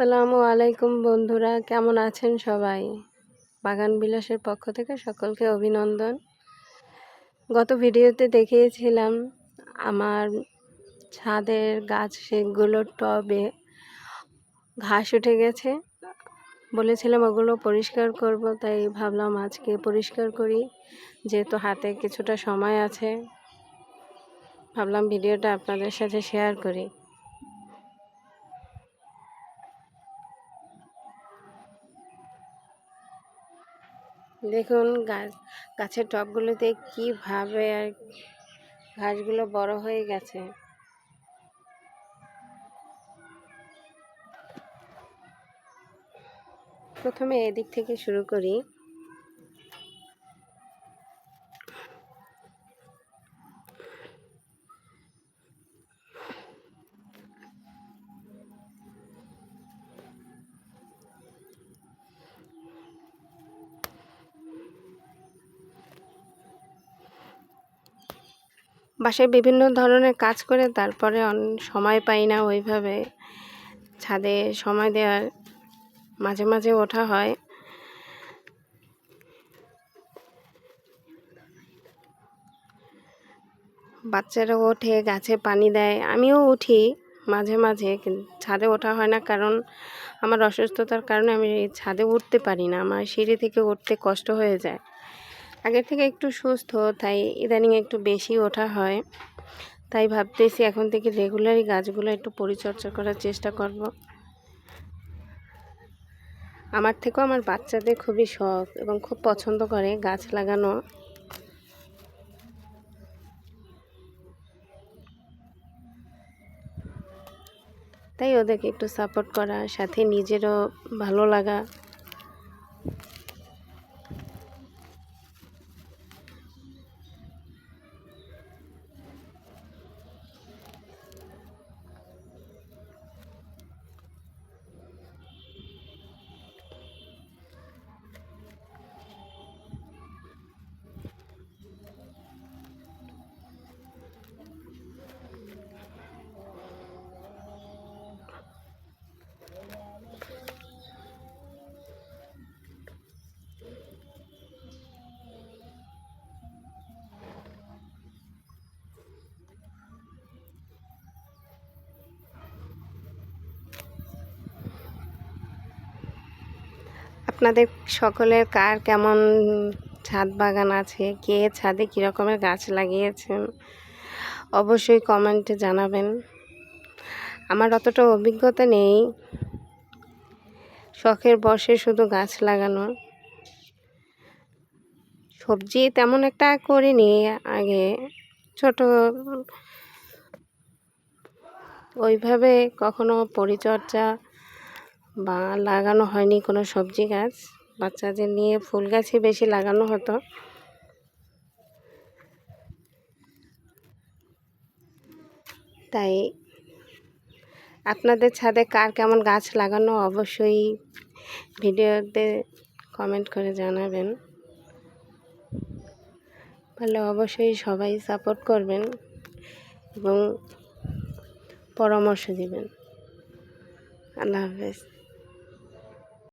আসসালামু আলাইকুম বন্ধুরা, কেমন আছেন সবাই? বাগান বিলাসের পক্ষ থেকে সকলকে অভিনন্দন। গত ভিডিওতে দেখিয়েছিলাম আমার ছাদের গাছ সেগুলোর টবে ঘাস উঠে গেছে। বলেছিলাম ওগুলো পরিষ্কার করব, তাই ভাবলাম আজকে পরিষ্কার করি, যেহেতু হাতে কিছুটা সময় আছে। ভাবলাম ভিডিওটা আপনাদের সাথে শেয়ার করি। দেখুন, গাছ, গাছের টবগুলোতে কীভাবে আর ঘাসগুলো বড় হয়ে গেছে। প্রথমে এদিক থেকে শুরু করি। বাসায় বিভিন্ন ধরনের কাজ করে, তারপরে সময় পাই না ওইভাবে। ছাদে সময় দেওয়ার মাঝে মাঝে ওঠা হয়। বাচ্চারা ওঠে, গাছে পানি দেয়। আমিও উঠি মাঝে মাঝে ছাদে ওঠা হয় না কারণ আমার অসুস্থতার কারণে আমি ছাদে উঠতে পারি না। আমার সিঁড়ি থেকে উঠতে কষ্ট হয়ে যায়। আগের থেকে একটু সুস্থ, তাই ইদানিং একটু বেশি ওঠা হয়। তাই ভাবতেছি এখন থেকে রেগুলারই গাছগুলো একটু পরিচর্যা করার চেষ্টা করব। আমার থেকেও আমার বাচ্চাদের খুবই শখ এবং খুব পছন্দ করে গাছ লাগানো। তাই ওদেরকে একটু সাপোর্ট করা, সাথে নিজেরও ভালো লাগা। আপনাদের সকলের কার কেমন ছাদ বাগান আছে? কে ছাদে কী রকমের গাছ লাগিয়েছেন? অবশ্যই কমেন্টে জানাবেন। আমার অতটা অভিজ্ঞতা নেই। শখের বসে শুধু গাছ লাগানো। সবজি তেমন একটা করিনি আগে। ছোট ওইভাবে কখনো পরিচর্যা বা লাগানো হয়নি কোনো সবজি গাছ। বাচ্চাদের নিয়ে ফুল গাছই বেশি লাগানো হতো। তাই আপনাদের ছাদে কার কেমন গাছ লাগানো, অবশ্যই ভিডিওতে কমেন্ট করে জানাবেন। তাহলে অবশ্যই সবাই সাপোর্ট করবেন এবং পরামর্শ দিবেন। আল্লাহ হাফেজ।